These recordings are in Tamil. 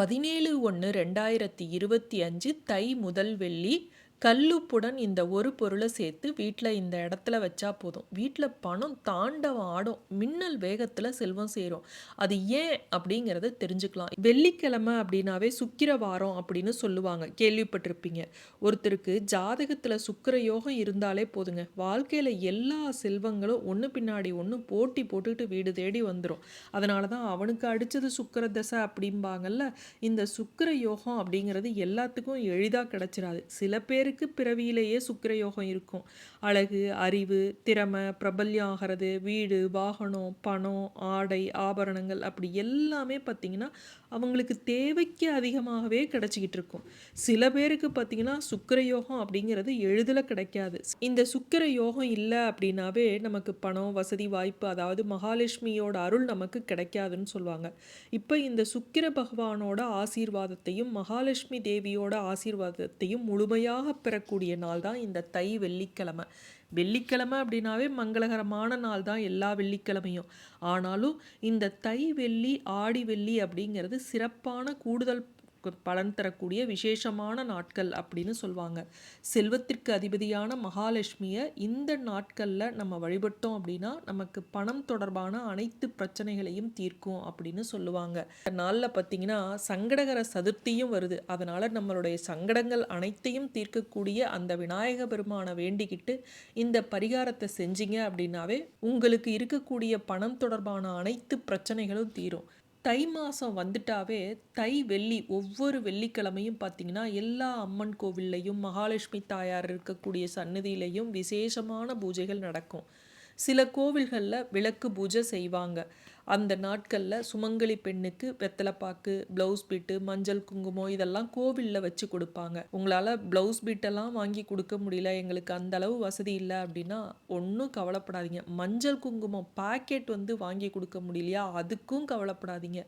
பதினேழு ஒன்று ரெண்டாயிரத்தி இருபத்தி அஞ்சு தை முதல் வெள்ளி கல்லுப்புடன் இந்த ஒரு பொருளை சேர்த்து வீட்டில் இந்த இடத்துல வச்சா போதும். வீட்டில் பணம் தாண்டவம் ஆடும். மின்னல் வேகத்தில் செல்வம் சேரும். அது ஏன் அப்படிங்கிறத தெரிஞ்சுக்கலாம். வெள்ளிக்கிழமை அப்படின்னாவே சுக்கிர வாரம் அப்படின்னு சொல்லுவாங்க. கேள்விப்பட்டிருப்பீங்க. ஒருத்தருக்கு ஜாதகத்தில் சுக்கிர யோகம் இருந்தாலே போதுங்க. வாழ்க்கையில் எல்லா செல்வங்களும் ஒன்று பின்னாடி ஒன்று போட்டி போட்டுக்கிட்டு வீடு தேடி வந்துடும் அதனால தான் அவனுக்கு அடித்தது சுக்கிர தசை அப்படிம்பாங்கல்ல இந்த சுக்கிர யோகம் அப்படிங்கிறது எல்லாத்துக்கும் எளிதாக கிடச்சிடாது சில பேர் பேருக்கு பிறவியிலேயே சுக்கிரயோகம் இருக்கும். அழகு அறிவு திறமை பிரபல்யம் ஆகிறது வீடு வாகனம் பணம் ஆடை ஆபரணங்கள் அப்படி எல்லாமே பார்த்திங்கன்னா அவங்களுக்கு தேவைக்கு அதிகமாகவே கிடச்சிக்கிட்டு இருக்கும். சில பேருக்கு பார்த்திங்கன்னா சுக்கிர யோகம் அப்படிங்கிறது எளிதில் கிடைக்காது. இந்த சுக்கிர யோகம் இல்லை அப்படின்னாவே நமக்கு பணம் வசதி வாய்ப்பு அதாவது மகாலட்சுமியோட அருள் நமக்கு கிடைக்காதுன்னு சொல்லுவாங்க. இப்போ இந்த சுக்கிர பகவானோட ஆசீர்வாதத்தையும் மகாலட்சுமி தேவியோட ஆசீர்வாதத்தையும் முழுமையாக பெறக்கூடிய நாள் தான் இந்த தை வெள்ளிக்கிழமை. வெள்ளிக்கிழமை அப்படின்னாவே மங்களகரமான நாள் தான் எல்லா வெள்ளிக்கிழமையும். ஆனாலும் இந்த தை வெள்ளி ஆடி வெள்ளி அப்படிங்கிறது சிறப்பான கூடுதல் பலன் தரக்கூடிய விசேஷமான நாட்கள் அப்படின்னு சொல்லுவாங்க செல்வத்திற்கு அதிபதியான மகாலட்சுமியை இந்த நாட்களில் நம்ம வழிபட்டோம் அப்படின்னா நமக்கு பணம் தொடர்பான அனைத்து பிரச்சனைகளையும் தீர்க்கும் அப்படின்னு சொல்லுவாங்க. இந்த நாளில் பார்த்தீங்கன்னா சங்கடகர சதுர்த்தியும் வருது. அதனால் நம்மளுடைய சங்கடங்கள் அனைத்தையும் தீர்க்கக்கூடிய அந்த விநாயக பெருமானை வேண்டிக்கிட்டு இந்த பரிகாரத்தை செஞ்சீங்க அப்படின்னாவே உங்களுக்கு இருக்கக்கூடிய பணம் தொடர்பான அனைத்து பிரச்சனைகளும் தீரும். தை மாதம் வந்துட்டாவே தை வெள்ளி ஒவ்வொரு வெள்ளிக்கிழமையும் பார்த்திங்கன்னா எல்லா அம்மன் கோவில்லையும் மகாலட்சுமி தாயார் இருக்கக்கூடிய சன்னதியிலையும் விசேஷமான பூஜைகள் நடக்கும். சில கோவில்களில் விளக்கு பூஜை செய்வாங்க. அந்த நாட்களில் சுமங்கலி பெண்ணுக்கு வெத்தலைப்பாக்கு ப்ளவுஸ் பீட்டு மஞ்சள் குங்குமம் இதெல்லாம் கோவிலில் வச்சு கொடுப்பாங்க. உங்களால் ப்ளவுஸ் பீட்டெல்லாம் வாங்கி கொடுக்க முடியல எங்களுக்கு அந்த அளவு வசதி இல்லை அப்படின்னா ஒன்றும் கவலைப்படாதீங்க. மஞ்சள் குங்குமம் பாக்கெட் வந்து வாங்கி கொடுக்க முடியலையா? அதுக்கும் கவலைப்படாதீங்க.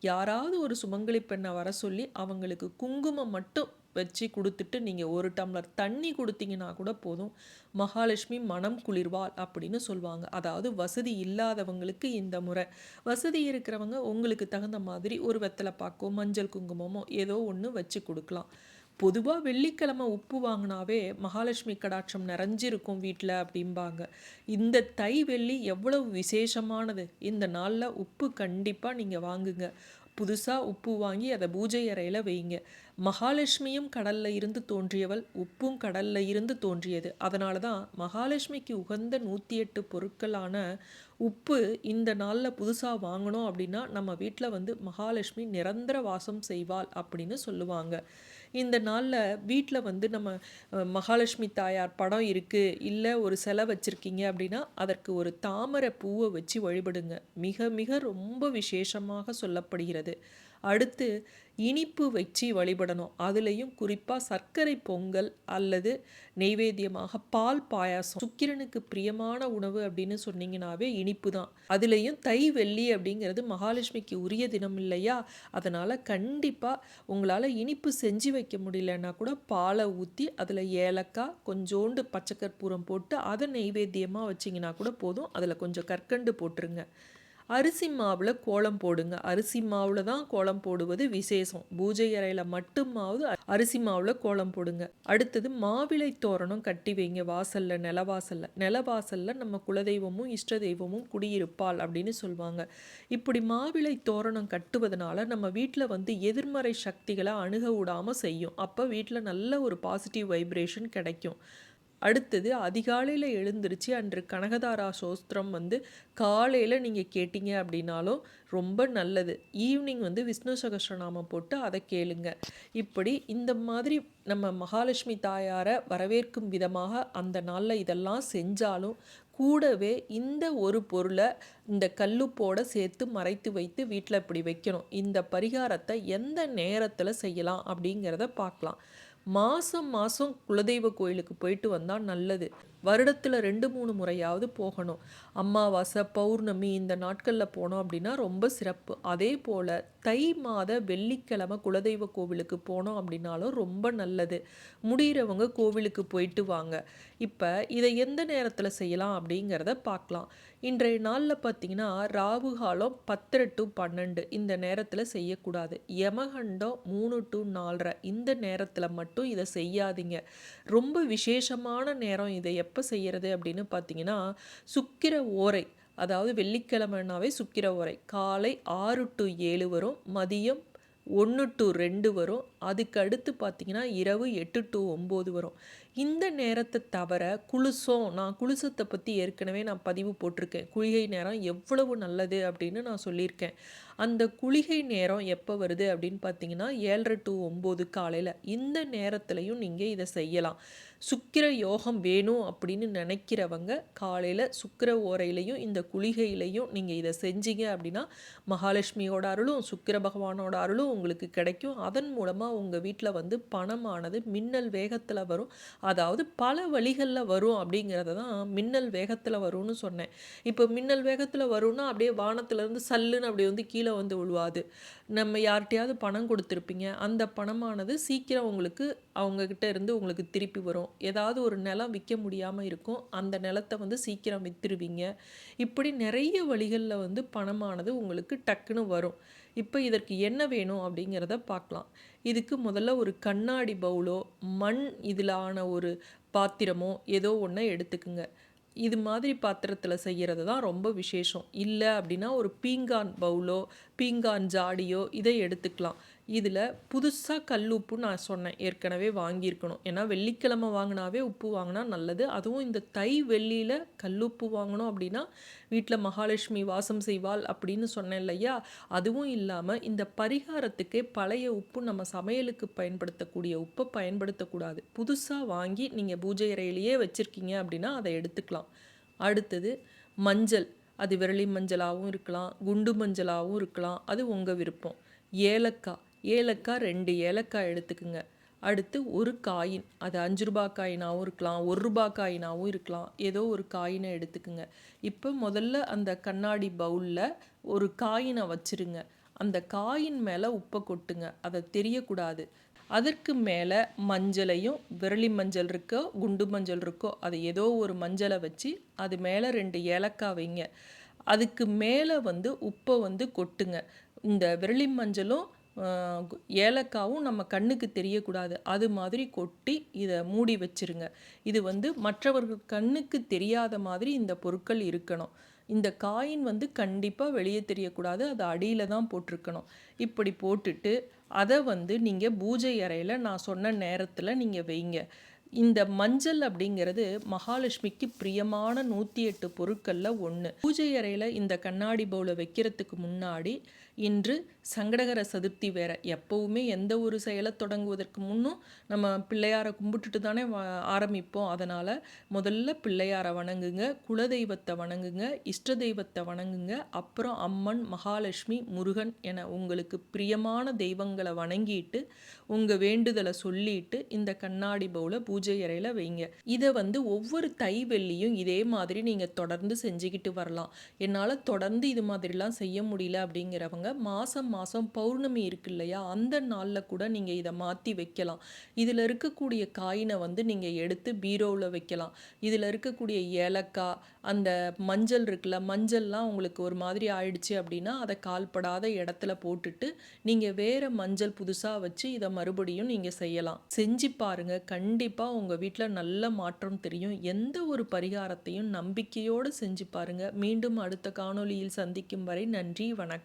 யாராவது ஒரு சுமங்கலி பெண்ணை வர சொல்லி அவங்களுக்கு குங்குமம் மட்டும் வச்சு கொடுத்துட்டு நீங்கள் ஒரு டம்ளர் தண்ணி கொடுத்தீங்கன்னா கூட போதும். மகாலட்சுமி மனம் குளிர்வாள் அப்படின்னு சொல்லுவாங்க அதாவது வசதி இல்லாதவங்களுக்கு இந்த முறை. வசதி இருக்கிறவங்க உங்களுக்கு தகுந்த மாதிரி ஒரு வெத்தலை பாக்கோ மஞ்சள் குங்குமமோ ஏதோ ஒன்று வச்சு கொடுக்கலாம். பொதுவாக வெள்ளிக்கிழமை உப்பு வாங்கினாவே மகாலட்சுமி கடாட்சம் நிறைஞ்சிருக்கும் வீட்டில் அப்படிம்பாங்க. இந்த தை வெள்ளி எவ்வளவு விசேஷமானது. இந்த நாளில் உப்பு கண்டிப்பாக நீங்கள் வாங்குங்க. புதுசாக உப்பு வாங்கி அதை பூஜை அறையில் வைங்க. மகாலட்சுமியும் கடலில் இருந்து தோன்றியவள் உப்பும் கடலில் இருந்து தோன்றியது. அதனால தான் மகாலட்சுமிக்கு உகந்த நூற்றி எட்டு பொருட்களான உப்பு இந்த நாளில் புதுசாக வாங்கினோம் அப்படின்னா நம்ம வீட்டில் வந்து மகாலட்சுமி நிரந்தர வாசம் செய்வாள் அப்படின்னு சொல்லுவாங்க. இந்த நாளில் வீட்டில் வந்து நம்ம மகாலட்சுமி தாயார் படம் இருக்குது இல்லை ஒரு சிலை வச்சுருக்கீங்க அப்படின்னா அதற்கு ஒரு தாமரை பூவை வச்சு வழிபடுங்க. மிக மிக ரொம்ப விசேஷமாக சொல்லப்படுகிறது. அடுத்து இனிப்பு வச்சு வழிபடணும். அதுலேயும் குறிப்பாக சர்க்கரை பொங்கல் அல்லது நெய்வேத்தியமாக பால் பாயாசம். சுக்கிரனுக்கு பிரியமான உணவு அப்படின்னு சொன்னீங்கனாவே இனிப்பு தான். அதுலேயும் தை வெள்ளி அப்படிங்கிறது மகாலட்சுமிக்கு உரிய தினம் இல்லையா? அதனால் கண்டிப்பாக உங்களால் இனிப்பு செஞ்சு வைக்க முடியலன்னா கூட பாலை ஊற்றி அதில் ஏலக்காய் கொஞ்சோண்டு பச்சைக்கற்பூரம் போட்டு அதை நெய்வேத்தியமாக வச்சிங்கன்னா கூட போதும். அதில் கொஞ்சம் கற்கண்டு போட்டுருங்க. அரிசி மாவில் கோலம் போடுங்க. அரிசி மாவில் தான் கோலம் போடுவது விசேஷம். பூஜை அறையில் மட்டுமாவது அரிசி மாவில் கோலம் போடுங்க. அடுத்தது மாவிளை தோரணம் கட்டி வைங்க. வாசல்ல நிலவாசல்ல. நிலவாசல்ல நம்ம குலதெய்வமும் இஷ்ட தெய்வமும் குடியிருப்பாள் அப்படின்னு சொல்லுவாங்க இப்படி மாவிளை தோரணம் கட்டுவதனால நம்ம வீட்டில் வந்து எதிர்மறை சக்திகளை அணுக விடாமல் செய்யும். அப்போ வீட்டில் நல்ல ஒரு பாசிட்டிவ் வைப்ரேஷன் கிடைக்கும். அடுத்தது அதிகாலையில் எழுந்திருச்சு அன்று கனகதாரா சோஸ்திரம் வந்து காலையில் நீங்கள் கேட்டீங்க அப்படின்னாலும் ரொம்ப நல்லது. ஈவினிங் வந்து விஷ்ணு சகஸ்ரநாமம் போட்டு அதை கேளுங்க. இப்படி இந்த மாதிரி நம்ம மகாலட்சுமி தாயாரை வரவேற்கும் விதமாக அந்த நாளில் இதெல்லாம் செஞ்சாலும் கூடவே இந்த ஒரு பொருளை இந்த கல்லுப்போட சேர்த்து மறைத்து வைத்து வீட்டில் இப்படி வைக்கணும். இந்த பரிகாரத்தை எந்த நேரத்தில் செய்யலாம் அப்படிங்கிறத பார்க்கலாம். மாதம் மாதம் குலதெய்வ கோயிலுக்கு போயிட்டு வந்தால் நல்லது. வருடத்தில் ரெண்டு மூணு முறையாவது போகணும். அமாவாசை பௌர்ணமி இந்த நாட்களில் போனோம் அப்படின்னா ரொம்ப சிறப்பு. அதே போல் தை மாத வெள்ளிக்கிழமை குலதெய்வ கோவிலுக்கு போனோம் அப்படின்னாலும் ரொம்ப நல்லது. முடிகிறவங்க கோவிலுக்கு போயிட்டு வாங்க. இப்போ இதை எந்த நேரத்தில் செய்யலாம் அப்படிங்கிறத பார்க்கலாம். இன்றைய நாளில் பார்த்தீங்கன்னா ராகு காலம் பத்தரை டு பன்னெண்டு இந்த நேரத்தில் செய்யக்கூடாது. யமகண்டம் மூணு டு நாலரை இந்த நேரத்தில் மட்டும் இதை செய்யாதீங்க. ரொம்ப விசேஷமான நேரம் இதை எப்போ செய்கிறது அப்படின்னு பார்த்தீங்கன்னா சுக்கிர ஓரை அதாவது வெள்ளிக்கிழமைனாவே சுக்கிர உரை. காலை ஆறு டு ஏழு வரும் மதியம் ஒன்று டு ரெண்டு வரும் அதுக்கு அடுத்து பார்த்திங்கன்னா இரவு எட்டு டு ஒம்பது வரும். இந்த நேரத்தை தவிர குளுசம் நான் குளுசத்தை பற்றி ஏற்கனவே நான் பதிவு போட்டிருக்கேன். குளிகை நேரம் எவ்வளவு நல்லது அப்படின்னு நான் சொல்லியிருக்கேன். அந்த குளிகை நேரம் எப்போ வருது அப்படின்னு பார்த்தீங்கன்னா ஏழரை டு ஒம்பது காலையில். இந்த நேரத்துலையும் நீங்கள் இதை செய்யலாம். சுக்கிர யோகம் வேணும் அப்படின்னு நினைக்கிறவங்க காலையில் சுக்கிர ஓரையிலையும் இந்த குளிகையிலையும் நீங்கள் இதை செஞ்சீங்க அப்படின்னா மகாலட்சுமியோட அருளும் சுக்கிர பகவானோட அருளும் உங்களுக்கு கிடைக்கும். அதன் மூலமாக உங்கள் வீட்டில் வந்து பணமானது மின்னல் வேகத்தில் வரும். அதாவது பல வழிகளில் வரும் அப்படிங்கிறத தான் மின்னல் வேகத்தில் வரும்னு சொன்னேன். இப்போ மின்னல் வேகத்தில் வரும்னா அப்படியே வானத்துலேருந்து சல்லுன்னு அப்படியே வந்து கீழே வந்து விழுவாது நம்ம யார்கிட்டையாவது பணம் கொடுத்துருப்பீங்க. அந்த பணமானது சீக்கிரம் உங்களுக்கு அவங்கக்கிட்ட இருந்து உங்களுக்கு திருப்பி வரும். ஏதாவது ஒரு நிலம் விற்க முடியாமல் இருக்கும். அந்த நிலத்தை வந்து சீக்கிரம் விற்றுருவீங்க இப்படி நிறைய வழிகளில் வந்து பணமானது உங்களுக்கு டக்குன்னு வரும். இப்போ இதற்கு என்ன வேணும் அப்படிங்கிறத பார்க்கலாம். இதுக்கு முதல்ல ஒரு கண்ணாடி பவுலோ மண் இதில் ஆன ஒரு பாத்திரமோ ஏதோ ஒன்று எடுத்துக்குங்க. இது மாதிரி பாத்திரத்தில் செய்கிறது தான் ரொம்ப விசேஷம். இல்லை அப்படின்னா ஒரு பீங்கான் பவுலோ பீங்கான் ஜாடியோ இதை எடுத்துக்கலாம். இதில் புதுசாக கல் உப்பு நான் சொன்னேன். ஏற்கனவே வாங்கியிருக்கணும். ஏன்னா வெள்ளிக்கிழமை வாங்கினாவே உப்பு வாங்கினா நல்லது. அதுவும் இந்த தை வெள்ளியில் கல் உப்பு வாங்கணும் அப்படின்னா வீட்டில் மகாலட்சுமி வாசம் செய்வாள் அப்படின்னு சொன்னேன் இல்லையா? அதுவும் இல்லாமல் இந்த பரிகாரத்துக்கே பழைய உப்பு நம்ம சமையலுக்கு பயன்படுத்தக்கூடிய உப்பை பயன்படுத்தக்கூடாது. புதுசாக வாங்கி நீங்கள் பூஜை அறையிலேயே வச்சுருக்கீங்க அப்படின்னா அதை எடுத்துக்கலாம். அடுத்தது மஞ்சள். அது விரலி மஞ்சளாகவும் இருக்கலாம். குண்டு மஞ்சளாகவும் இருக்கலாம். அது உங்கள் விருப்பம். ஏலக்காய். ஏலக்காய் ரெண்டு ஏலக்காய் எடுத்துக்குங்க. அடுத்து ஒரு காயின் அது அஞ்சு ரூபா காயினாகவும் இருக்கலாம் ஒரு ரூபா காயினாகவும் இருக்கலாம். ஏதோ ஒரு காயினை எடுத்துக்குங்க. இப்போ முதல்ல அந்த கண்ணாடி பவுலில் ஒரு காயினை வச்சுருங்க. அந்த காயின் மேலே உப்பை கொட்டுங்க. அதை தெரியக்கூடாது. அதற்கு மேலே மஞ்சளையும் விரலி மஞ்சள் இருக்கோ குண்டு மஞ்சள் இருக்கோ அது ஏதோ ஒரு மஞ்சளை வச்சு அது மேலே ரெண்டு ஏலக்காய் வைங்க. அதுக்கு மேலே வந்து உப்பை வந்து கொட்டுங்க. இந்த விரலி மஞ்சளும் ஏலக்காவும் நம்ம கண்ணுக்கு தெரியக்கூடாது. அது மாதிரி கொட்டி இதை மூடி வச்சுருங்க. இது வந்து மற்றவர்கள் கண்ணுக்கு தெரியாத மாதிரி இந்த பொருட்கள் இருக்கணும். இந்த காயின் வந்து கண்டிப்பாக வெளியே தெரியக்கூடாது. அது அடியில் தான் போட்டிருக்கணும். இப்படி போட்டுட்டு அதை வந்து நீங்கள் பூஜை அறையில் நான் சொன்ன நேரத்தில் நீங்கள் வைங்க. இந்த மஞ்சள் அப்படிங்கிறது மகாலட்சுமிக்கு பிரியமான நூற்றி எட்டு பொருட்களில் ஒன்று பூஜை அறையில் இந்த கண்ணாடி பவுலை வைக்கிறதுக்கு முன்னாடி இன்று சங்கடகர சதுர்த்தி வேற. எப்போவுமே எந்த ஒரு செயலை தொடங்குவதற்கு முன்னும் நம்ம பிள்ளையாரை கும்பிட்டுட்டு தானே ஆரம்பிப்போம். அதனால் முதல்ல பிள்ளையாரை வணங்குங்க குலதெய்வத்தை வணங்குங்க இஷ்ட தெய்வத்தை வணங்குங்க அப்புறம் அம்மன் மகாலட்சுமி முருகன் என உங்களுக்கு பிரியமான தெய்வங்களை வணங்கிட்டு உங்கள் வேண்டுதலை சொல்லிட்டு இந்த கண்ணாடி பவுலை பூஜை அறையில் வைங்க. இதை வந்து ஒவ்வொரு தை வெள்ளியும் இதே மாதிரி நீங்கள் தொடர்ந்து செஞ்சுக்கிட்டு வரலாம். என்னால் தொடர்ந்து இது மாதிரிலாம் செய்ய முடியல அப்படிங்கிறவங்க மாதம் மாதம் பௌர்ணமி இருக்கு இல்லையா? அந்த நாளில் கூட நீங்கள் இதை மாற்றி வைக்கலாம். இதில் இருக்கக்கூடிய காயினை வந்து நீங்கள் எடுத்து பீரோவில் வைக்கலாம். இதில் இருக்கக்கூடிய ஏலக்காய் அந்த மஞ்சள் இருக்குல்ல மஞ்சள்லாம் உங்களுக்கு ஒரு மாதிரி ஆயிடுச்சு அப்படின்னா அதை கால்படாத இடத்துல போட்டுட்டு நீங்கள் வேறு மஞ்சள் புதுசாக வச்சு இதை மறுபடியும் நீங்கள் செய்யலாம். செஞ்சு பாருங்கள் கண்டிப்பாக உங்கள் வீட்டில் நல்ல மாற்றம் தெரியும். எந்த ஒரு பரிகாரத்தையும் நம்பிக்கையோடு செஞ்சு பாருங்கள் மீண்டும் அடுத்த காணொலியில் சந்திக்கும் வரை நன்றி வணக்கம்.